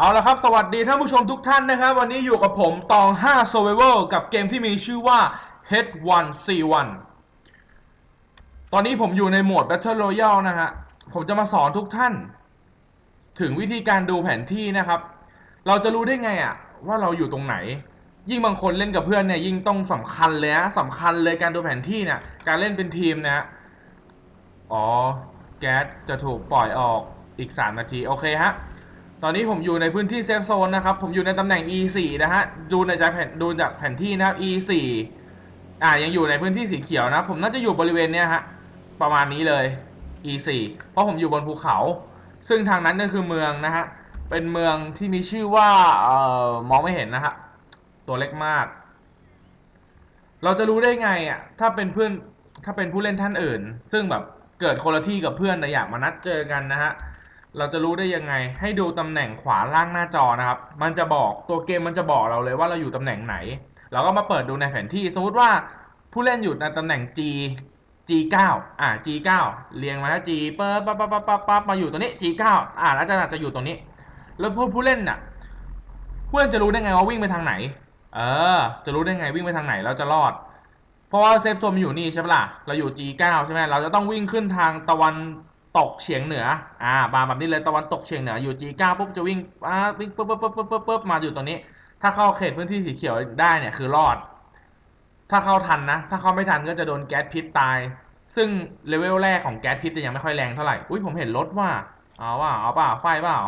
เอาละครับ สวัสดีท่านผู้ชมทุกท่านนะครับ วันนี้อยู่กับผมตอง 5 Survival กับเกมที่มีชื่อว่า H1C1 ตอนนี้ผมอยู่ในโหมด Battle Royale นะฮะ ผมจะมาสอนทุกท่าน ถึงวิธีการดูแผนที่นะครับ เราจะรู้ได้ไงอะว่าเราอยู่ตรงไหน ยิ่งบางคนเล่นกับเพื่อนเนี่ยยิ่งต้องสำคัญเลยนะสำคัญเลยการดูแผนที่เนี่ย การเล่นเป็นทีมนะฮะอ๋อ แก๊สจะถูกปล่อยออกอีก 3 นาที โอเคฮะ ตอนนี้ผมอยู่ในพื้นที่เซฟโซนนะครับ ผมอยู่ในตำแหน่ง E4 นะฮะ ดูในจากแผนดูจากแผนที่นะครับ E4 อ่า ยังอยู่ในพื้นที่สีเขียวนะ ผมน่าจะอยู่บริเวณเนี้ยฮะ ประมาณนี้เลย E4 เพราะผมอยู่บนภูเขา ซึ่งทางนั้นก็คือเมืองนะฮะ เป็นเมืองที่มีชื่อว่า เอ่อ มองไม่เห็นนะฮะ ตัวเล็กมาก เราจะรู้ได้ไงอะ ถ้าเป็นเพื่อน ถ้าเป็นผู้เล่นท่านอื่น ซึ่งแบบเกิดคนละที่กับเพื่อนแต่อยากมานัดเจอกันนะฮะ เราจะรู้ได้ยังไง ให้ดูตำแหน่งขวาล่างหน้าจอนะครับ มันจะบอกตัวเกมมันจะบอกเราเลยว่าเราอยู่ตำแหน่งไหน เราก็มาเปิดดูในแผนที่สมมติว่าผู้เล่นอยู่ในตำแหน่ง G G9 อ่า G9 เรียงมาถ้า G ปั๊บปั๊บปั๊บปั๊บปั๊บปั๊บมาอยู่ตรงนี้ G9 อ่าแล้วจะจะอยู่ตรงนี้ แล้วผู้ผู้เล่นน่ะผู้เล่นจะรู้ได้ไงว่าวิ่งไปทางไหน เออ จะรู้ได้ไงวิ่งไปทางไหนเราจะรอด เพราะว่าเซฟโซนอยู่นี่ใช่ปะล่ะ เราอยู่ G9 ใช่ไหมเราจะต้องวิ่งขึ้นทางตะวัน ตกเฉียงเหนือ อ่าบาแบบนี้เลยตะวันตกเฉียงเหนืออยู่ G9 ปุ๊บจะวิ่งอ่าวิ่งปุ๊บปุ๊บปุ๊บปุ๊บปุ๊บปุ๊บมาอยู่ตรงนี้ ถ้าเข้าเขตพื้นที่สีเขียวได้เนี่ยคือรอด ถ้าเข้าทันนะ ถ้าเข้าไม่ทันก็จะโดนแก๊สพิษตาย ซึ่งเลเวลแรกของแก๊สพิษจะยังไม่ค่อยแรงเท่าไหร่ อุ้ยผมเห็นรถว่าเอาว่าเอาเปล่าไฟเปล่า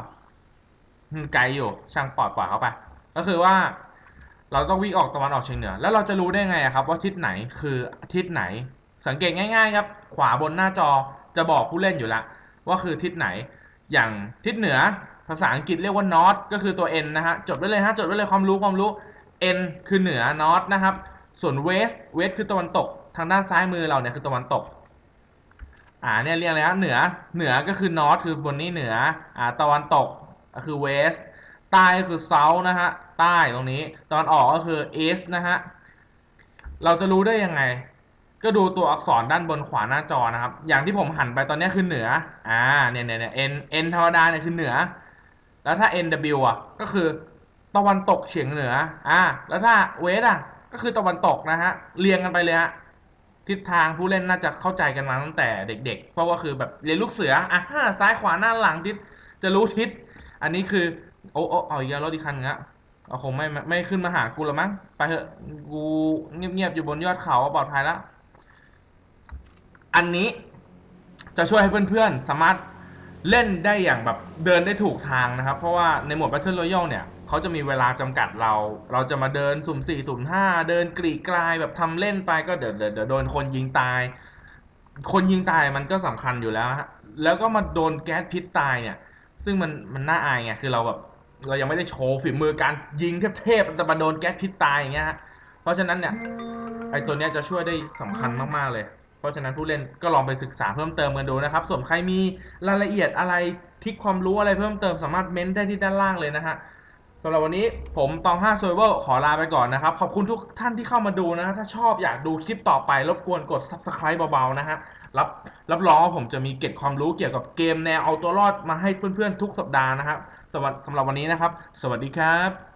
ไกลอยู่ ช่างปล่อยปล่อยเขาไป ก็คือว่า เราต้องวิ่งออกตะวันออกเฉียงเหนือ แล้วเราจะรู้ได้ไงอะครับ ว่าทิศไหนคือทิศไหน สังเกตง่าย ๆ ครับ ขวาบนหน้าจอ จะบอกผู้เล่นอยู่ล้วว่าคือทิศไหน อย่างทิศเหนือภาษาอังกฤษเรียกว่า north ก็คือตัว n นะฮะจดไว้เลยฮะจดไว้เลยความรู้ความรู้ n คือเหนือ north นะครับ ส่วน west west คือตะวันตก ทางด้านซ้ายมือเราเนี่ยคือตะวันตกอ่าเนี่ยเรียกอะไรฮะเหนือเหนือก็คือ north คือบนนี้เหนืออ่าตะวันตกก็คือ west ใต้ก็คือ south นะฮะใต้ตรงนี้ตอนออกก็คือ east นะฮะเราจะรู้ได้ยังไง ก็ดูตัวอักษรด้านบนขวาหน้าจอนะครับ อย่างที่ผมหันไปตอนนี้คือเหนือ อ่า เนี่ยเนี่ยเนี่ย n n ธรรมดาเนี่ยคือเหนือ แล้วถ้า n w อะ ก็คือตะวันตกเฉียงเหนือ อ่า แล้วถ้า west อะ ก็คือตะวันตกนะฮะ เรียงกันไปเลยฮะ ทิศทางผู้เล่นน่าจะเข้าใจกันมาตั้งแต่เด็ก ๆ เพราะว่าคือแบบเรียนลูกเสือ อะซ้ายขวาหน้าหลังทิศ จะรู้ทิศ อันนี้คือ โอ้โอ้เอาอีกแล้วรถอีกคันนึงอะเอาคงไม่ไม่ขึ้นมาหากูล้วมั้ง ไปเถอะ กูเงียบๆอยู่บนยอดเขาปลอดภัยแล้ว อันนี้จะช่วยให้เพื่อนๆ สามารถเล่นได้อย่างแบบเดินได้ถูกทางนะครับ เพราะว่าในหมวด Battle Royale เนี่ยเขาจะมีเวลาจำกัดเรา เราจะมาเดินสุ่ม4สุ่ม5 เดินกรีดกลายแบบทำเล่นไปก็เดี๋ยวเดี๋ยวเดี๋ยวโดนคนยิงตาย คนยิงตายมันก็สำคัญอยู่แล้วฮะแล้วก็มาโดนแก๊สพิษตายเนี่ย ซึ่งมันมันน่าอายไงคือเราแบบเรายังไม่ได้โชว์ฝีมือการยิงเทพๆแต่มาโดนแก๊สพิษตายอย่างเงี้ยฮะเพราะฉะนั้นเนี่ยไอตัวเนี้ยจะช่วยได้สำคัญมากๆเลย เพราะฉะนั้นผู้เล่นก็ลองไปศึกษาเพิ่มเติมกันดูนะครับ ส่วนใครมีรายละเอียดอะไรทริคความรู้อะไรเพิ่มเติมสามารถเม้นได้ที่ด้านล่างเลยนะฮะสำหรับวันนี้ผมตอง5 s u r v i v a l ขอลาไปก่อนนะครับ ขอบคุณทุกท่านที่เข้ามาดูนะฮะถ้าชอบอยากดูคลิปต่อไป รบกวนกด subscribe เบาๆนะฮะรับรับรองว่าผมจะมีเก็บความรู้เกี่ยวกับเกมแนวเอาตัวรอดมาให้เพื่อนๆทุกสัปดาห์นะครับสำหรับสำหรับวันนี้นะครับ สวัสดีครับ